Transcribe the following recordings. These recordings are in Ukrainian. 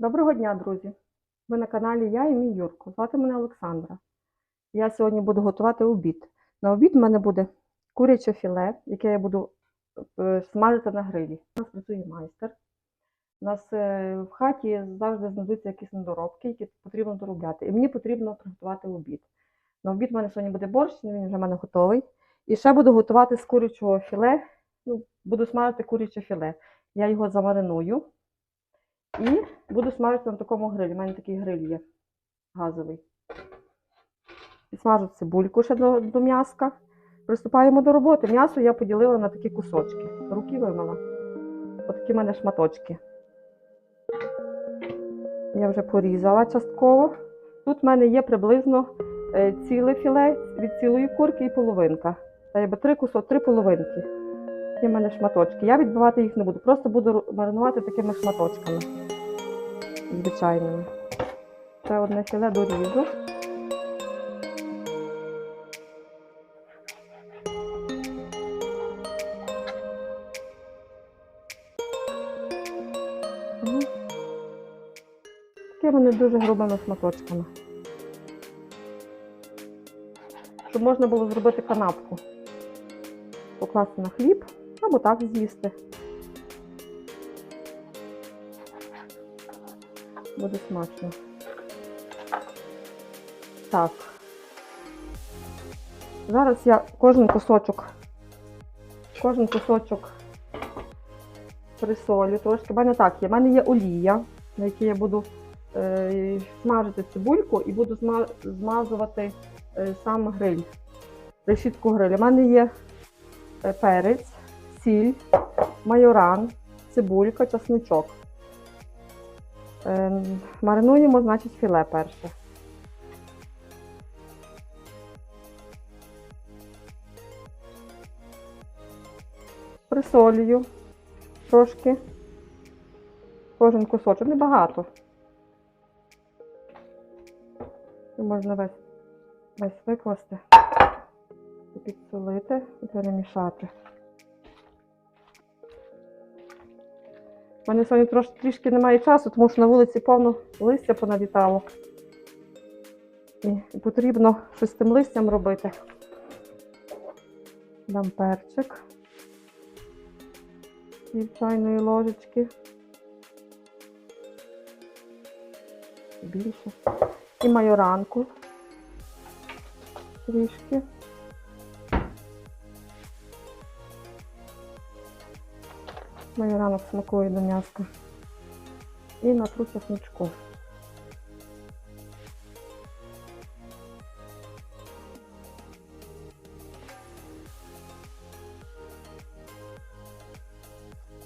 Доброго дня, друзі! Ви на каналі Я і мій Юрко. Звати мене Олександра. Я сьогодні буду готувати обід. На обід в мене буде куряче філе, яке я буду е, смажити на грилі. У нас працює майстер. У нас е, в хаті завжди знайдуться якісь недоробки, які потрібно доробляти. І мені потрібно приготувати обід. На обід в мене сьогодні буде борщ, він вже в мене готовий. І ще буду готувати з курячого філе. Ну, буду смажити куряче філе. Я його замариную. І буду смажити на такому грилі. У мене такий гриль є газовий. Смажу цибульку ще до, до м'яска. Приступаємо до роботи. М'ясо я поділила на такі кусочки. Руки вимила. Отакі в мене шматочки. Я вже порізала частково. Тут в мене є приблизно е, ціле філе від цілої курки і половинка. Та якби три кусок, три половинки. Такі в мене шматочки. Я відбивати їх не буду, просто буду маринувати такими шматочками звичайними. Ще одне філе доріжу. Мгм. Такими не дуже грубими шматочками. Щоб можна було зробити канапку. Покласти на хліб або так з'їсти. Буде смачно. Так. Зараз я кожен кусочок, кожен кусочок присолю трошки. У мене так є. У мене є олія, на якій я буду е, смажити цибульку і буду зма- змазувати е, сам гриль, решітку гриля. У мене є е, перець, сіль, майоран, цибулька, часничок. Е, маринуємо, значить, філе перше. Присолюю трошки. Кожен кусочок, небагато. Можна весь, весь викласти підсолити і перемішати. У мене сьогодні трошки трішки немає часу, тому що на вулиці повно листя понавітало. І, потрібно щось з тим листям робити. Дам перчик. Пів чайної ложечки. Більше. І майоранку. Трішки. Майоранок смакує до м'яска. І натру чесничку.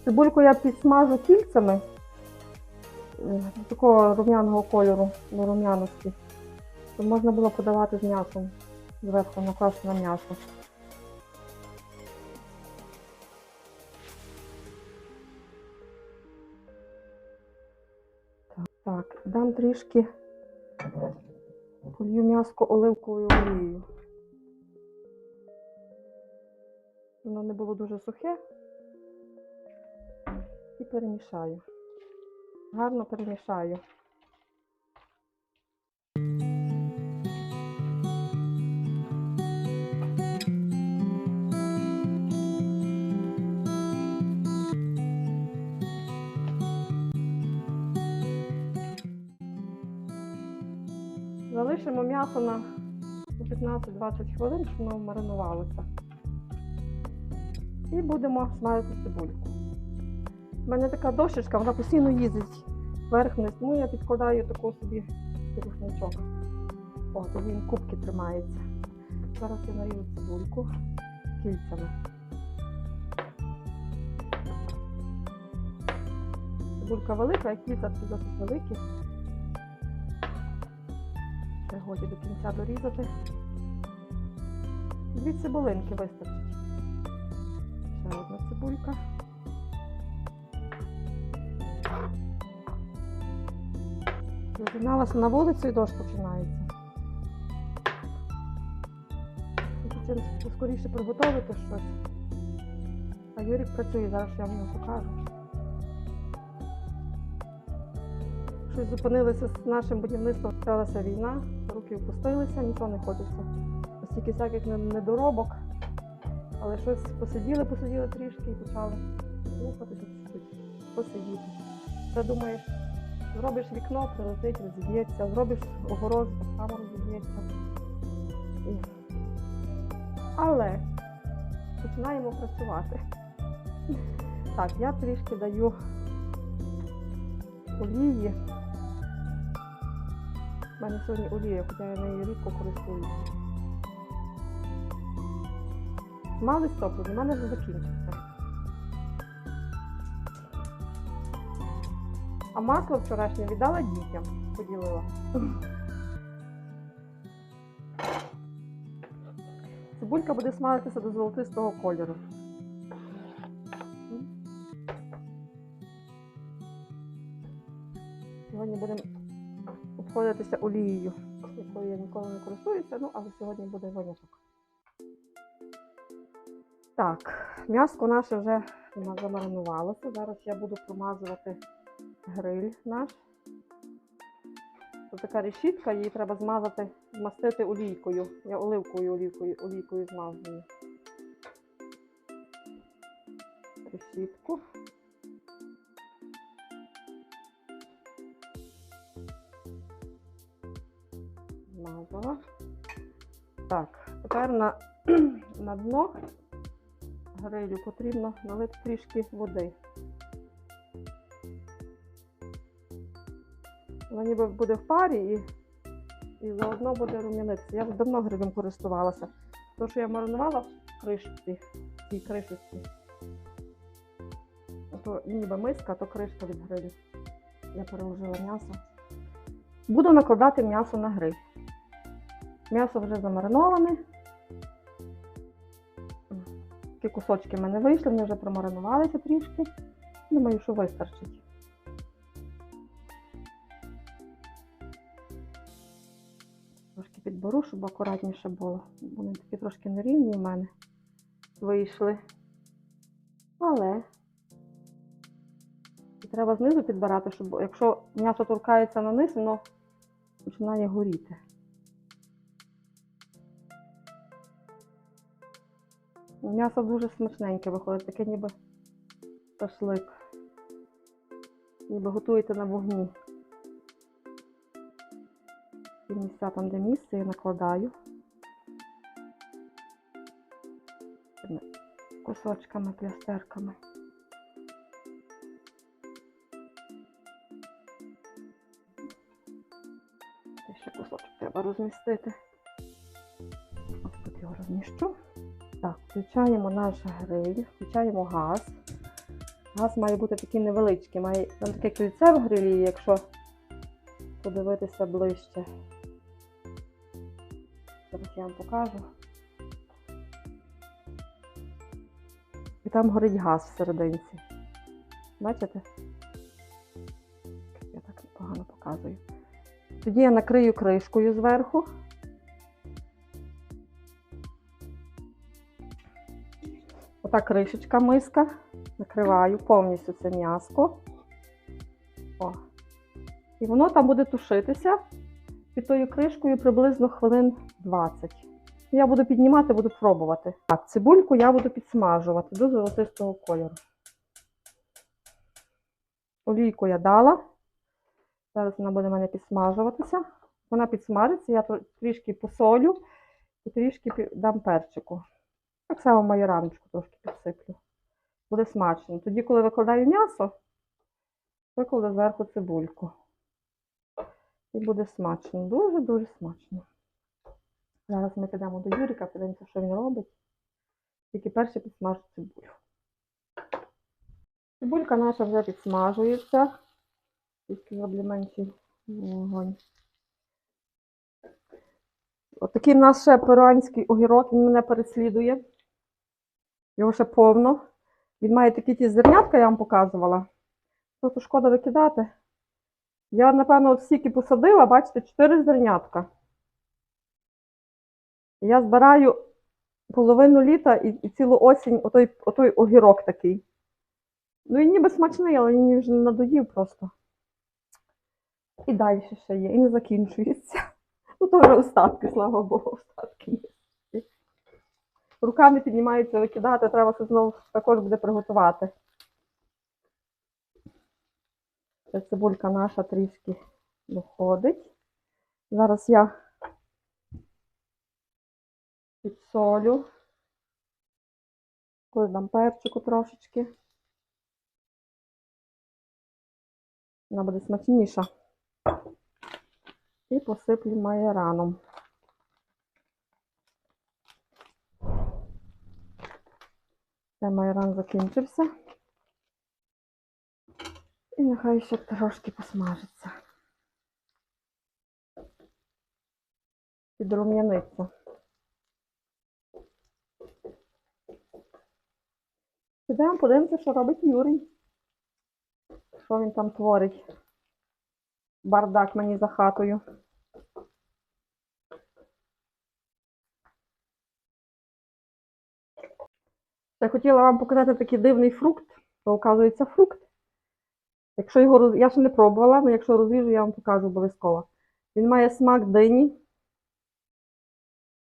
Цибульку я підсмажу кільцями е, такого рум'яного кольору до рум'яності, щоб можна було подавати з м'ясом. Зверху накласти на м'ясо. Дам трішки полью м'яско оливковою олією. Воно не було дуже сухе. І перемішаю. Гарно перемішаю. Залишимо м'ясо на 15-20 хвилин, щоб воно маринувалося. І будемо смажити цибульку. У мене така дощечка, вона постійно їздить вверх-вниз, тому я підкладаю таку собі рушничок. О, тоді він кубки тримається. Зараз я наріжу цибульку кільцями. Цибулька велика, а кільця досить великі. Годі до кінця дорізати. Дві цибулинки вистачить. Ще одна цибулька. Розігналася на вулицю і дощ починається. Чим скоріше приготувати щось. А Юрік працює, зараз я вам його покажу. Щось зупинилися з нашим будівництвом, почалася війна, руки впустилися, нічого не хочеться. Стільки всяких недоробок. Але щось посиділи, посиділи трішки і почали чуть-чуть, посидіти. Ти думаєш, зробиш вікно, прилетить, розіб'ється, зробиш огород, так само розіб'ється. І... Але починаємо працювати. Так, я трішки даю олії. Сьогодні олія, хоча я нею рідко користуюся. Мали стоп, у мене вже закінчився. А масло вчорашнє віддала дітям, поділила. Цибулька буде смалитися до золотистого кольору. Сьогодні будемо обходитися олією, якою я ніколи не користуюся, ну але сьогодні буде виняток. Так, м'яско наше вже замаринувалося. Зараз я буду промазувати гриль наш. Це така решітка, її треба змазати, змастити олійкою. Я оливкою олійкою, олійкою змазую. Решітку. Змазала. Так, тепер на, на дно грилю потрібно налити трішки води. Вона ніби буде в парі і, і заодно буде рум'янитися. Я давно грилем користувалася. Тому що я маринувала в кришці, в цій кришечці. То ніби миска, то кришка від грилю. Я переложила м'ясо. Буду накладати м'ясо на гриль. М'ясо вже замариноване. Такі кусочки в мене вийшли, вони вже промаринувалися трішки. Думаю, що вистачить. Трошки підберу, щоб акуратніше було. Вони такі трошки нерівні в мене вийшли. Але і треба знизу підбирати, щоб якщо м'ясо торкається на низ, воно починає горіти. М'ясо дуже смачненьке виходить, таке ніби шашлик. Ніби готуєте на вогні. Ті місця там, де місце, я накладаю. Кусочками, плястерками. Ще кусочок треба розмістити. Ось тут його розміщу. Так, включаємо наш гриль, включаємо газ. Газ має бути такий невеличкий, має там таке кільце в грилі, якщо подивитися ближче. Зараз я вам покажу. І там горить газ всерединці. Бачите? Я так погано показую. Тоді я накрию кришкою зверху. Ота кришечка миска. Накриваю повністю це м'яско. О. І воно там буде тушитися під тою кришкою приблизно хвилин 20. Я буду піднімати, буду пробувати. Так, цибульку я буду підсмажувати до золотистого кольору. Олійку я дала. Зараз вона буде в мене підсмажуватися. Вона підсмажиться, я трішки посолю і трішки дам перчику. Так само майораночку трошки підсиплю. Буде смачно. Тоді, коли викладаю м'ясо, викладу зверху цибульку. І буде смачно. Дуже-дуже смачно. Зараз ми підемо до Юріка, подивимося, що він робить. Тільки перше підсмажу цибулю. Цибулька наша вже підсмажується. Тільки зроблю менший вогонь. Отакий в нас ще перуанський огірок, він мене переслідує. Його ще повно. Він має такі ті зернятка, я вам показувала. Просто шкода викидати. Я, напевно, от стільки посадила, бачите, 4 зернятка. Я збираю половину літа і, і цілу осінь отой, отой огірок такий. Ну він ніби смачний, але він вже надоїв просто. І далі ще є, і не закінчується. Ну, то остатки, слава Богу, остатки є. Руками піднімаються викидати, треба це знову також буде приготувати. Ця цибулька наша трішки доходить. Зараз я підсолю. Також дам перчику трошечки. Вона буде смачніша. І посиплю майораном. Це майоран закінчився. І нехай ще трошки посмажиться. Підрум'яниться. Підемо подивимося, що робить Юрій. Що він там творить? Бардак мені за хатою. Я хотіла вам показати такий дивний фрукт, то оказується фрукт. Якщо його. Я ще не пробувала, але якщо розріжу, я вам покажу обов'язково. Він має смак дині.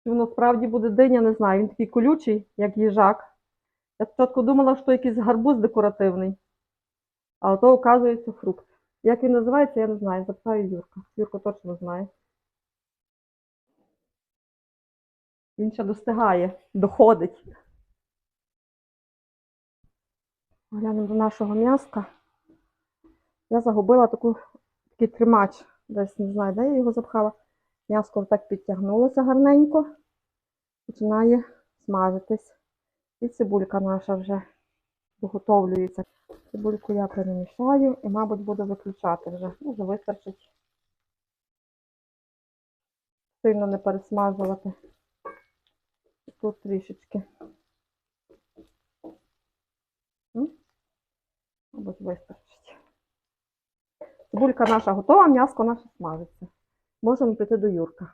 Чи воно справді буде диня, не знаю. Він такий колючий, як їжак. Я спочатку думала, що якийсь гарбуз декоративний. А то, оказується, фрукт. Як він називається, я не знаю. Запитаю Юрка. Юрко точно знає. Він ще достигає, доходить. Глянемо до нашого м'яска. Я загубила таку, такий тримач. Десь не знаю, де я його запхала. М'яско так підтягнулося гарненько. Починає смажитись. І цибулька наша вже доготовлюється. Цибульку я перемішаю і, мабуть, буду виключати вже. Може вистачить. Сильно не пересмажувати. Тут трішечки. Мабуть, вистачить. Цибулька наша готова, м'яско наше смажиться. Можемо піти до Юрка.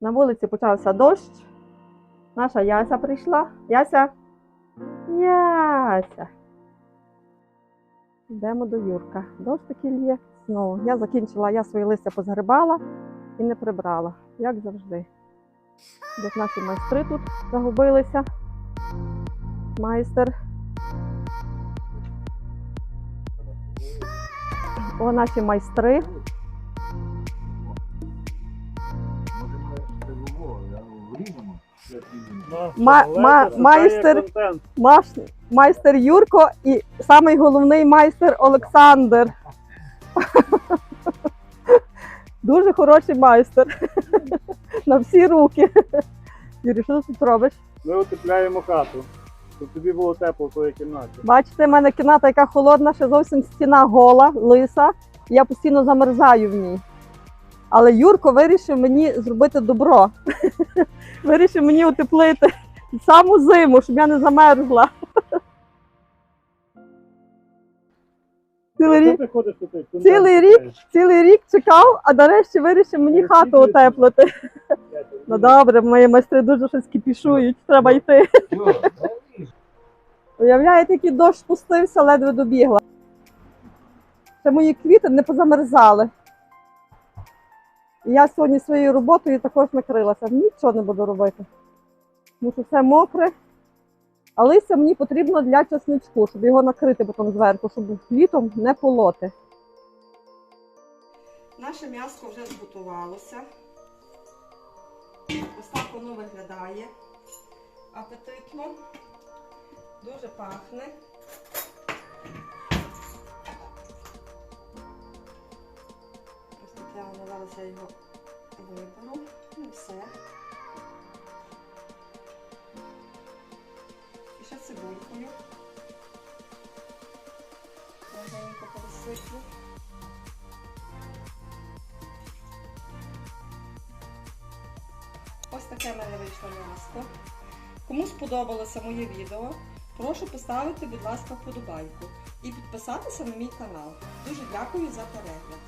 На вулиці почався дощ. Наша Яся прийшла. Яся. Яся. Йдемо до Юрка. Дощ такий лє знову. Я закінчила, я свої листя позгребала і не прибрала, як завжди. Десь наші майстри тут загубилися. Майстер. О, наші майстри. Ма- ма- майстер. Маш, майстер Юрко і самий головний майстер Олександр. Дуже хороший майстер. На всі руки. Юрій, що ти тут робиш? Ми утепляємо хату, щоб тобі було тепло в твоїй кімнаті. Бачите, в мене кімната, яка холодна, ще зовсім стіна гола, лиса. Я постійно замерзаю в ній. Але Юрко вирішив мені зробити добро. Вирішив мені утеплити саму зиму, щоб я не замерзла. Цілий рік, ходиш Цілий рік? цілий рік чекав, а нарешті вирішив мені Ну, хату утеплити. Ну добре, мої майстри дуже щось кипішують, треба йти. Уявляєте, який дощ спустився, ледве добігла. Ще мої квіти не позамерзали. І я сьогодні своєю роботою також накрилася. Нічого не буду робити. Тому що все мокре. А листя мені потрібно для часничку, щоб його накрити потім зверху, щоб літом не полоти. Наше м'ясо вже зготувалося. Ось так воно виглядає. Апетитно. Дуже пахне. Ось таке воно зараз його виберу. І все. І ще цибулькою. Легенько пересиплю. Ось таке мене вийшло м'ясо. Кому сподобалося моє відео, прошу поставити, будь ласка, вподобайку і підписатися на мій канал. Дуже дякую за перегляд.